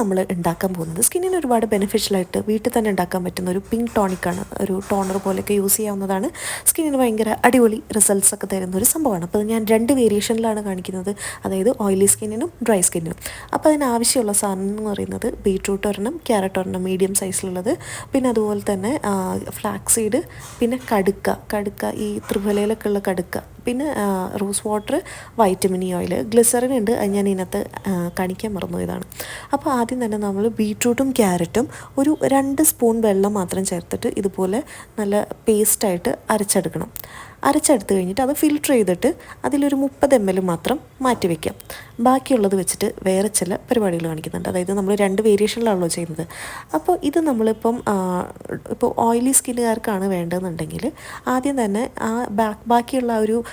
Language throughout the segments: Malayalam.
നമ്മൾ ഉണ്ടാക്കാൻ പോകുന്നത്. സ്കിന്നിന് ഒരുപാട് ബെനിഫിഷ്യലായിട്ട് വീട്ടിൽ തന്നെ ഉണ്ടാക്കാൻ പറ്റുന്ന ഒരു പിങ്ക് ടോണിക്കാണ് ഒരു ടോണർ പോലെയൊക്കെ യൂസ് ചെയ്യാവുന്നതാണ്. സ്കിന്നിന് ഭയങ്കര അടിപൊളി റിസൾട്ട്സ് ഒക്കെ തരുന്ന ഒരു സംഭവമാണ്. അപ്പോൾ ഞാൻ രണ്ട് വേരിയേഷനിലാണ് കാണിക്കുന്നത്. അതായത് ഓയിലി സ്കിന്നിനും ഡ്രൈ സ്കിന്നിനും അപ്പോൾ അതിനാവശ്യമുള്ള സാധനം എന്ന് പറയുന്നത് ബീട്രൂട്ട് ഒരെണ്ണം ക്യാരറ്റ് ഒരെണ്ണം മീഡിയം സൈസിലുള്ളത് പിന്നെ അതുപോലെ തന്നെ ഫ്ലാക്സീഡ് പിന്നെ കടുക്ക. കടുക്ക ഈ ത്രിഫലയിലൊക്കെ ഉള്ള കടുക്ക. പിന്നെ rose water vitamin E oil glycerine ഉണ്ട്. അത് ഞാൻ ഇതിനകത്ത് കാണിക്കാൻ മറന്നു ഇതാണ് അപ്പോൾ ആദ്യം തന്നെ നമ്മൾ ബീട്രൂട്ടും ക്യാരറ്റും ഒരു രണ്ട് സ്പൂൺ വെള്ളം മാത്രം ചേർത്തിട്ട് ഇതുപോലെ നല്ല പേസ്റ്റായിട്ട് അരച്ചെടുക്കണം. അരച്ചെടുത്ത് കഴിഞ്ഞിട്ട് അത് ഫിൽറ്റർ ചെയ്തിട്ട് അതിലൊരു മുപ്പത് എം എൽ മാത്രം മാറ്റി വയ്ക്കാം ബാക്കിയുള്ളത് വെച്ചിട്ട് വേറെ ചില പരിപാടികൾ കാണിക്കുന്നുണ്ട്. അതായത് നമ്മൾ രണ്ട് വേരിയേഷനിലാണല്ലോ ചെയ്യുന്നത്. അപ്പോൾ ഇത് നമ്മളിപ്പം ഇപ്പോൾ ഓയിലി സ്കിന്നുകാർക്കാണ് വേണ്ടതെന്നുണ്ടെങ്കിൽ ആദ്യം തന്നെ ആ ബാക്ക് ബാക്കിയുള്ള ഒരു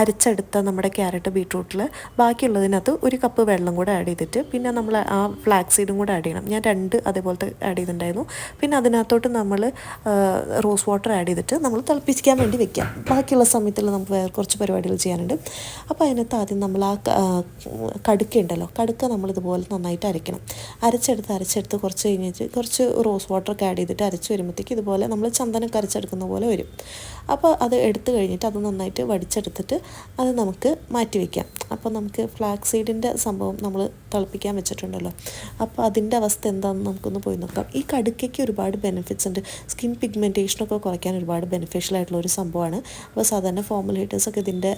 അരച്ചെടുത്ത നമ്മുടെ ക്യാരറ്റ് ബീട്രൂട്ടിൽ ബാക്കിയുള്ളതിനകത്ത് ഒരു കപ്പ് വെള്ളം കൂടെ ആഡ് ചെയ്തിട്ട് പിന്നെ നമ്മൾ ആ ഫ്ലാക്സ് സീഡും കൂടെ ആഡ് ചെയ്യണം. ഞാൻ രണ്ട് അതേപോലത്തെ ആഡ് ചെയ്തിട്ടുണ്ടായിരുന്നു. പിന്നെ അതിനകത്തോട്ട് നമ്മൾ റോസ് വാട്ടർ ആഡ് ചെയ്തിട്ട് നമ്മൾ തിളപ്പിക്കാൻ വേണ്ടി വെക്കാം. ബാക്കിയുള്ള സമയത്തിൽ നമുക്ക് വേറെ കുറച്ച് പരിപാടികൾ ചെയ്യാനുണ്ട്. അപ്പോൾ അതിനകത്ത് ആദ്യം നമ്മൾ ആ കടുക്കുണ്ടല്ലോ കടുക്ക ഇതുപോലെ നന്നായിട്ട് അരയ്ക്കണം. അരച്ചെടുത്ത് അരച്ചെടുത്ത് കുറച്ച് കഴിഞ്ഞിട്ട് കുറച്ച് റോസ് വാട്ടറൊക്കെ ആഡ് ചെയ്തിട്ട് അരച്ച് വരുമ്പോഴത്തേക്ക് ഇതുപോലെ നമ്മൾ ചന്ദനമൊക്കെ അരച്ചെടുക്കുന്ന പോലെ വരും. അപ്പോൾ അത് എടുത്തു കഴിഞ്ഞിട്ട് അത് നന്നായിട്ട് വടിച്ചെടുത്തിട്ട് അത് നമുക്ക് മാറ്റി വയ്ക്കാം അപ്പോൾ നമുക്ക് ഫ്ലാക്സ് സീഡിന്റെ സംഭവം നമ്മൾ തിളപ്പിക്കാൻ വെച്ചിട്ടുണ്ടല്ലോ. അപ്പോൾ അതിന്റെ അവസ്ഥ എന്താണെന്ന് നമുക്കൊന്ന് പോയി നോക്കാം. ഈ കടുക്കയ്ക്ക് ഒരുപാട് ബെനിഫിറ്റ്സ് ഉണ്ട്. സ്കിൻ പിഗ്മെന്റേഷനൊക്കെ കുറയ്ക്കാൻ ഒരുപാട് ബെനിഫിഷ്യൽ ആയിട്ടുള്ള ഒരു സംഭവമാണ്. അപ്പോൾ സാധാരണ ഫോമുലേറ്റേഴ്സൊക്കെ ഇതിന്റെ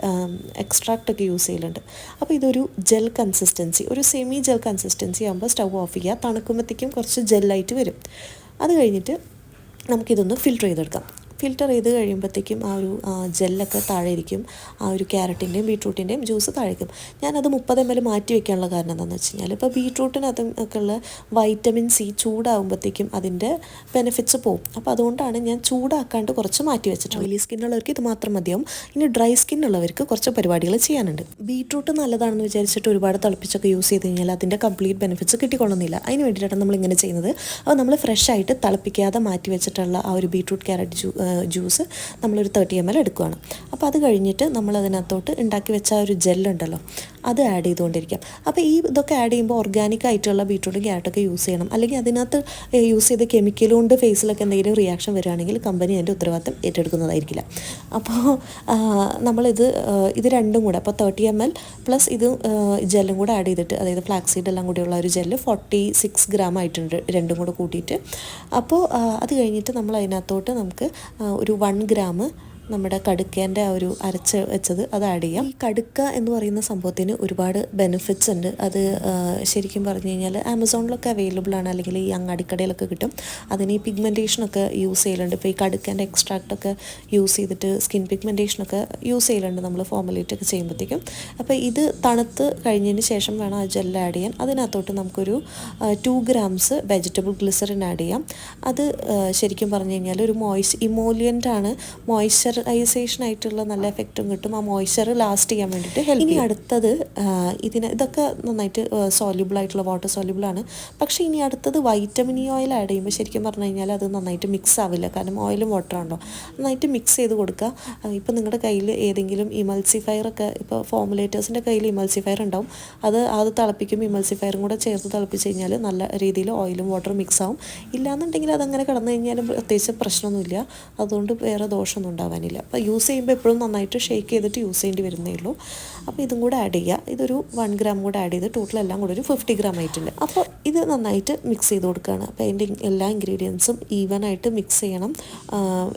എക്സ്ട്രാക്റ്റ് ഒക്കെ യൂസ് ചെയ്യലുണ്ട്. അപ്പോൾ ഇതൊരു ജെൽ കൺസിസ്റ്റൻസി ഒരു സെമി ജെൽ കൺസിസ്റ്റൻസി ആകുമ്പോൾ സ്റ്റൗ ഓഫ് ചെയ്യുക. തണുക്കുമ്പോഴത്തേക്കും കുറച്ച് ജെല്ലായിട്ട് വരും. അത് കഴിഞ്ഞിട്ട് നമുക്കിതൊന്ന് ഫിൽറ്റർ ചെയ്തെടുക്കാം. ഫിൽറ്റർ ചെയ്ത് കഴിയുമ്പോഴത്തേക്കും ആ ഒരു ജെല്ലൊക്കെ താഴെ ഇരിക്കും ആ ഒരു ക്യാരറ്റിന്റെയും ബീട്രൂട്ടിന്റെയും ജ്യൂസ് താഴേക്കും. ഞാനത് മുപ്പത് എം എൽ മാറ്റി വെക്കാനുള്ള കാരണം എന്താണെന്ന് വെച്ച് കഴിഞ്ഞാൽ ഇപ്പോൾ ബീട്രൂട്ടിനകത്തും ഒക്കെ ഉള്ള വൈറ്റമിൻ സി ചൂടാകുമ്പോഴത്തേക്കും അതിന്റെ ബെനിഫിറ്റ്സ് പോകും അപ്പോൾ അതുകൊണ്ടാണ് ഞാൻ ചൂടാക്കാണ്ട് കുറച്ച് മാറ്റി വെച്ചിട്ടുള്ളത്. ഓയിലി സ്കിന്നുള്ളവർക്ക് ഇത് മാത്രം മതിയാവും. ഇനി ഡ്രൈ സ്കിന്നുള്ളവർക്ക് കുറച്ച് പരിപാടികൾ ചെയ്യാനുണ്ട്. ബീട്രൂട്ട് നല്ലതാണെന്ന് വിചാരിച്ചിട്ട് ഒരുപാട് തിളപ്പിച്ചൊക്കെ യൂസ് ചെയ്ത് കഴിഞ്ഞാൽ അതിന്റെ കംപ്ലീറ്റ് ബെനിഫിറ്റ്സ് കിട്ടിക്കൊള്ളുന്നില്ല. അതിന് വേണ്ടിയിട്ടാണ് നമ്മൾ ഇങ്ങനെ ചെയ്യുന്നത്. അപ്പോൾ നമ്മൾ ഫ്രഷ് ആയിട്ട് തിളപ്പിക്കാതെ മാറ്റി വെച്ചിട്ടുള്ള ആ ഒരു ബീട്രൂട്ട് ക്യാരറ്റ് ജ്യൂ ജ്യൂസ് നമ്മളൊരു തേർട്ടി എം എൽ എടുക്കുകയാണ് അപ്പോൾ അത് കഴിഞ്ഞിട്ട് നമ്മൾ അതിനകത്തോട്ട് ഉണ്ടാക്കി വെച്ച ആ ഒരു ജെല്ലുണ്ടല്ലോ അത് ആഡ് ചെയ്തുകൊണ്ടിരിക്കാം. അപ്പോൾ ഈ ഇതൊക്കെ ആഡ് ചെയ്യുമ്പോൾ ഓർഗാനിക് ആയിട്ടുള്ള ബീട്രൂട്ടും ക്യാരറ്റൊക്കെ യൂസ് ചെയ്യണം. അല്ലെങ്കിൽ അതിനകത്ത് യൂസ് ചെയ്ത കെമിക്കൽ കൊണ്ട് ഫേസിലൊക്കെ എന്തെങ്കിലും റിയാക്ഷൻ വരികയാണെങ്കിൽ കമ്പനി അതിന്റെ ഉത്തരവാദിത്തം ഏറ്റെടുക്കുന്നതായിരിക്കില്ല. അപ്പോൾ നമ്മളിത് ഇത് രണ്ടും കൂടെ അപ്പോൾ തേർട്ടി എം എൽ പ്ലസ് ഇത് ജെല്ലും കൂടെ ആഡ് ചെയ്തിട്ട് അതായത് ഫ്ലാക്സീഡ് എല്ലാം കൂടിയുള്ള ഒരു ജെല്ല് ഫോർട്ടി സിക്സ് ഗ്രാം ആയിട്ടുണ്ട് രണ്ടും കൂടെ കൂട്ടിയിട്ട്. അപ്പോൾ അത് കഴിഞ്ഞിട്ട് നമ്മൾ അതിനകത്തോട്ട് നമുക്ക് ഒരു വൺ ഗ്രാം നമ്മുടെ കടുക്കേന്റെ ആ ഒരു അരച്ച് വെച്ചത് അത് ആഡ് ചെയ്യാം. ഈ കടുക്ക എന്ന് പറയുന്ന സംഭവത്തിന് ഒരുപാട് ബെനിഫിറ്റ്സ് ഉണ്ട്. അത് ശരിക്കും പറഞ്ഞു കഴിഞ്ഞാൽ ആമസോണിലൊക്കെ അവൈലബിൾ ആണ്. അല്ലെങ്കിൽ ഈ അങ്ങാടിക്കടയിലൊക്കെ കിട്ടും. അതിന് ഈ പിഗ്മെന്റേഷനൊക്കെ യൂസ് ചെയ്യലുണ്ട്. ഇപ്പോൾ ഈ കടുക്കേന്റെ എക്സ്ട്രാക്റ്റൊക്കെ യൂസ് ചെയ്തിട്ട് സ്കിൻ പിഗ്മെന്റേഷനൊക്കെ യൂസ് ചെയ്യലുണ്ട് നമ്മൾ ഫോർമുലേറ്റ് ഒക്കെ ചെയ്യുമ്പോഴത്തേക്കും അപ്പോൾ ഇത് തണുത്ത് കഴിഞ്ഞതിന് ശേഷം വേണം ആ ജെല്ല് ആഡ് ചെയ്യാൻ. അതിനകത്തോട്ട് നമുക്കൊരു two grams vegetable glycerine add ചെയ്യാം. അത് ശരിക്കും പറഞ്ഞു കഴിഞ്ഞാൽ ഒരു മോയ്സ് ഇമോലിയന്റ് ആണ്. മോയ്സ്ചറൈസേഷൻ ആയിട്ടുള്ള നല്ല എഫക്റ്റും കിട്ടും. ആ മോയ്സ്ചർ ലാസ്റ്റ് ചെയ്യാൻ വേണ്ടിയിട്ട് ഹെൽപ്പ് ഇനി അടുത്തത് ഇതിന് ഇതൊക്കെ നന്നായിട്ട് സോല്യൂബിൾ ആയിട്ടുള്ള വാട്ടർ സോല്യൂബിൾ ആണ്. പക്ഷേ ഇനി അടുത്തത് വൈറ്റമിൻ ഇ ഓയിൽ ആഡ് ചെയ്യുമ്പോൾ ശരിക്കും പറഞ്ഞു കഴിഞ്ഞാൽ അത് നന്നായിട്ട് മിക്സ് ആവില്ല. കാരണം ഓയിലും വാട്ടർ ആണല്ലോ. നന്നായിട്ട് മിക്സ് ചെയ്ത് കൊടുക്കുക. ഇപ്പം നിങ്ങളുടെ കയ്യിൽ ഏതെങ്കിലും ഇമൽസിഫയർ ഒക്കെ ഇപ്പോൾ ഫോമുലേറ്റേഴ്സിന്റെ കയ്യിൽ ഇമൽസിഫയർ ഉണ്ടാവും. അത് അത് തിളപ്പിക്കുമ്പോൾ ഇമൽസിഫയറും കൂടെ ചേർത്ത് തിളപ്പിച്ച് കഴിഞ്ഞാൽ നല്ല രീതിയിൽ ഓയിലും വാട്ടറും മിക്സ് ആവും. ഇല്ലാന്നുണ്ടെങ്കിൽ അതങ്ങനെ കിടന്നു കഴിഞ്ഞാലും പ്രത്യേകിച്ച് പ്രശ്നമൊന്നുമില്ല. അതുകൊണ്ട് വേറെ ദോഷമൊന്നും ഉണ്ടാവാനില്ല അപ്പോൾ യൂസ് ചെയ്യുമ്പോൾ എപ്പോഴും നന്നായിട്ട് ഷേക്ക് ചെയ്തിട്ട് യൂസ് ചെയ്യേണ്ടി വരുന്നേ ഉള്ളൂ. അപ്പോൾ ഇതും കൂടെ ആഡ് ചെയ്യുക. ഇതൊരു വൺ ഗ്രാം കൂടെ ആഡ് ചെയ്ത് ടോട്ടൽ എല്ലാം കൂടെ ഒരു ഫിഫ്റ്റി ഗ്രാം ആയിട്ടുണ്ട്. അപ്പോൾ ഇത് നന്നായിട്ട് മിക്സ് ചെയ്ത് കൊടുക്കുകയാണ്. അപ്പോൾ അതിന്റെ എല്ലാ ഇൻഗ്രീഡിയൻസും ഈവൻ ആയിട്ട് മിക്സ് ചെയ്യണം.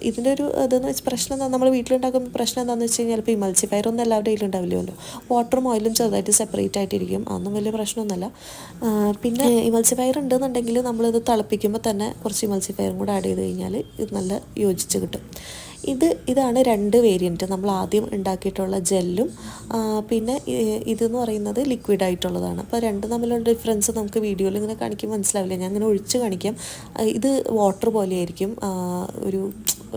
ഇതിന്റെ ഒരു ഇതെന്ന് വെച്ചാൽ പ്രശ്നം എന്താ? നമ്മൾ വീട്ടിലുണ്ടാക്കുമ്പോൾ പ്രശ്നം എന്താണെന്ന് വെച്ച് കഴിഞ്ഞാൽ ഇപ്പോൾ ഈ മത്സ്യഫയർ ഒന്നും എല്ലാവരുടെ കയ്യിലുണ്ടാവില്ലല്ലോ വാട്ടറും ഓയിലും ചെറുതായിട്ട് സെപ്പറേറ്റ് ആയിട്ടിരിക്കും. അതൊന്നും വലിയ പ്രശ്നമൊന്നുമല്ല. പിന്നെ ഈ മത്സ്യഫയർ ഉണ്ടെന്നുണ്ടെങ്കിൽ നമ്മളിത് തിളപ്പിക്കുമ്പോൾ തന്നെ കുറച്ച് മത്സ്യപ്പയറും കൂടെ ആഡ് ചെയ്ത് കഴിഞ്ഞാൽ ഇത് നല്ല യോജിച്ച് കിട്ടും. ഇത് ഇതാണ് രണ്ട് വേരിയന്റ് നമ്മൾ ആദ്യം ഉണ്ടാക്കിയിട്ടുള്ള ജെല്ലും പിന്നെ ഇതെന്ന് പറയുന്നത് ലിക്വിഡ് ആയിട്ടുള്ളതാണ്. അപ്പോൾ രണ്ടും തമ്മിലുള്ള ഡിഫറൻസ് നമുക്ക് വീഡിയോയിൽ ഇങ്ങനെ കാണിക്കുമ്പോൾ മനസ്സിലാവില്ല. ഞാൻ അങ്ങനെ ഒഴിച്ച് കാണിക്കാം. ഇത് വാട്ടർ പോലെയായിരിക്കും. ആയിരിക്കും ഒരു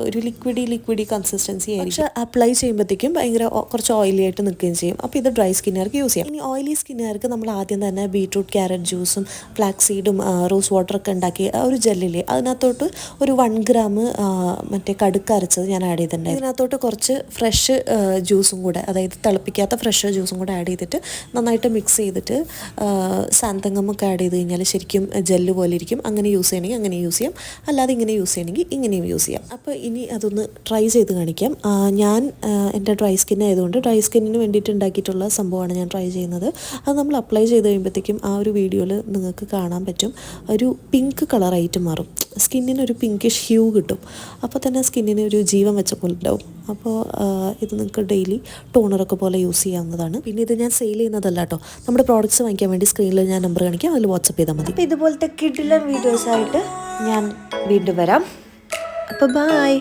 ഒരു ലിക്വിഡി ലിക്വിഡി കൺസിസ്റ്റൻസി ആയിരിക്കും. പക്ഷേ അപ്ലൈ ചെയ്യുമ്പോഴത്തേക്കും ഭയങ്കര കുറച്ച് ഓയിലി ആയിട്ട് നിൽക്കുകയും ചെയ്യും. അപ്പോൾ ഇത് ഡ്രൈ സ്കിന്നുകാർക്ക് യൂസ് ചെയ്യാം. ഇനി ഓയിലി സ്കിന്നുകാർക്ക് നമ്മൾ ആദ്യം തന്നെ ബീട്രൂട്ട് ക്യാരറ്റ് ജ്യൂസും ഫ്ലാക്സ് സീഡും റോസ് വാട്ടറൊക്കെ ഉണ്ടാക്കി ഒരു ജെല്ലില്ലേ അതിനകത്തോട്ട് ഒരു വൺ ഗ്രാം മറ്റേ കടുക്ക അരച്ചത് ഞാൻ ആഡ് ചെയ്തിട്ടുണ്ടായിരുന്നു. ഇതിനകത്തോട്ട് കുറച്ച് ഫ്രഷ് ജ്യൂസും കൂടെ അതായത് തിളപ്പിക്കാത്ത ഫ്രഷ് ജ്യൂസും കൂടെ ആഡ് ചെയ്തിട്ട് നന്നായിട്ട് മിക്സ് ചെയ്തിട്ട് സാന്തങ്ങമൊക്കെ ആഡ് ചെയ്ത് കഴിഞ്ഞാൽ ശരിക്കും ജെല്ല് പോലെ ഇരിക്കും. അങ്ങനെ യൂസ് ചെയ്യണമെങ്കിൽ അങ്ങനെ യൂസ് ചെയ്യാം. അല്ലാതെ ഇങ്ങനെ യൂസ് ചെയ്യണമെങ്കിൽ ഇങ്ങനെയും യൂസ് ചെയ്യാം. അപ്പോൾ ഇനി അതൊന്ന് ട്രൈ ചെയ്ത് കാണിക്കാം. ഞാൻ എന്റെ ഡ്രൈ സ്കിൻ ആയതുകൊണ്ട് ഡ്രൈ സ്കിന്നിന് വേണ്ടിയിട്ട് ഉണ്ടാക്കിയിട്ടുള്ള സംഭവമാണ് ഞാൻ ട്രൈ ചെയ്യുന്നത്. അത് നമ്മൾ അപ്ലൈ ചെയ്ത് കഴിയുമ്പോഴത്തേക്കും ആ ഒരു വീഡിയോയിൽ നിങ്ങൾക്ക് കാണാൻ പറ്റും. ഒരു പിങ്ക് കളറായിട്ട് മാറും. സ്കിന്നിന് ഒരു പിങ്കിഷ് ഹ്യൂ കിട്ടും. അപ്പോൾ തന്നെ സ്കിന്നിന് ഒരു ജീവൻ വെച്ച പോലെ ഉണ്ടാവും അപ്പോൾ ഇത് നിങ്ങൾക്ക് ഡെയിലി ടോണറൊക്കെ പോലെ യൂസ് ചെയ്യാവുന്നതാണ്. പിന്നെ ഇത് ഞാൻ സെയിൽ ചെയ്യുന്നതല്ല കേട്ടോ നമ്മുടെ പ്രോഡക്റ്റ്സ് വാങ്ങിക്കാൻ വേണ്ടി സ്ക്രീനിൽ ഞാൻ നമ്പർ കാണിക്കാം. അതിൽ വാട്സപ്പ് ചെയ്താൽ മതി. ഇതുപോലത്തെ കിഡിലൻ വീഡിയോസായിട്ട് ഞാൻ വീണ്ടും വരാം. അപ്പോൾ ബായ്